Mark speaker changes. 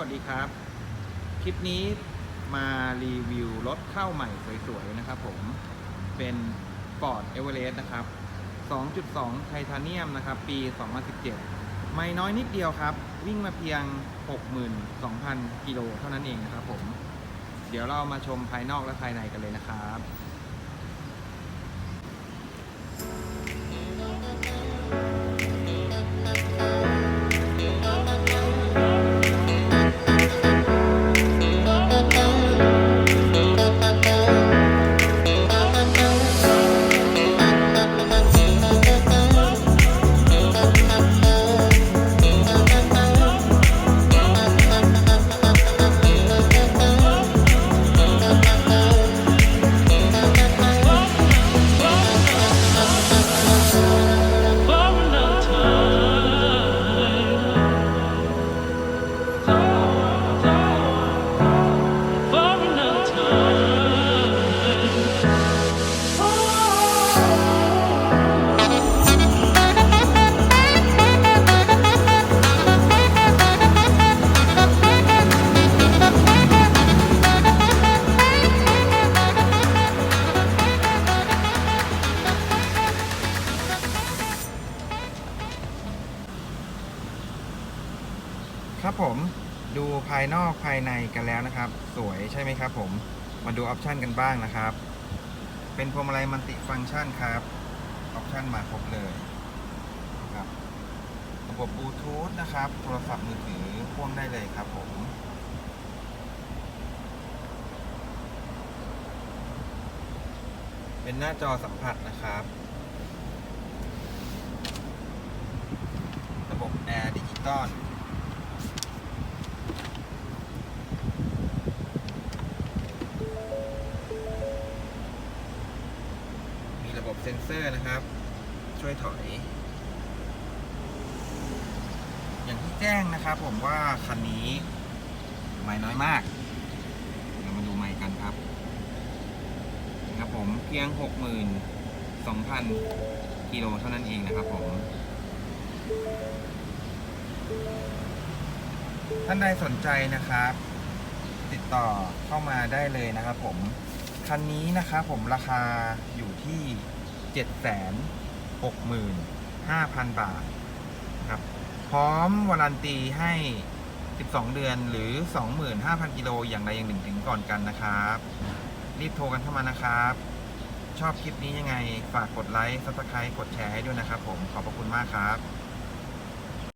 Speaker 1: วัสดีครับ คลิปนี้มารีวิวรถเข้าใหม่สวยๆนะครับผมเป็น Ford Everest นะครับ 2.2 ไทเทเนียมนะครับ ปี 2017 ไม่น้อยนิดเดียวครับ วิ่งมาเพียง 62,000 กิโลเท่านั้นเองนะครับผม เดี๋ยวเรามาชมภายนอกและภายในกันเลยนะครับ ครับผมดูภายนอกภายในกันแล้วนะครับ สวยใช่ไหมครับผมมาดูออปชันกันบ้างนะครับ เป็นพวงมาลัยมัลติฟังก์ชันครับออปชันมาครบเลยครับระบบบลูทูธนะครับ โทรศัพท์มือถือพ่วงได้เลยครับผมเป็นหน้าจอสัมผัสนะครับ ระบบแอร์ดิจิตอล บบเซ็นเซอร์นะครับ ช่วยถอย อย่างที่แจ้งนะครับผมว่าคันนี้ไม่น้อยมากเรามาดูไม่กันครับนะครับผมเพียง 62,000 กิโลเท่านั้นเองนะครับผมท่านใดสนใจนะครับ ติดต่อเข้ามาได้เลยนะครับผม คันนี้นะครับผมราคาอยู่ที่ 765,000บาทครับ พร้อมวารันตีให้ 12 เดือนหรือ 25,000 กิโลอย่างใดอย่างหนึ่งถึงก่อนกันนะครับ รีบโทรกันเข้ามานะครับ ชอบคลิปนี้ยังไง ฝากกดไลค์ซับสไครต์กดแชร์ให้ด้วยนะครับผมขอบพระคุณมากครับ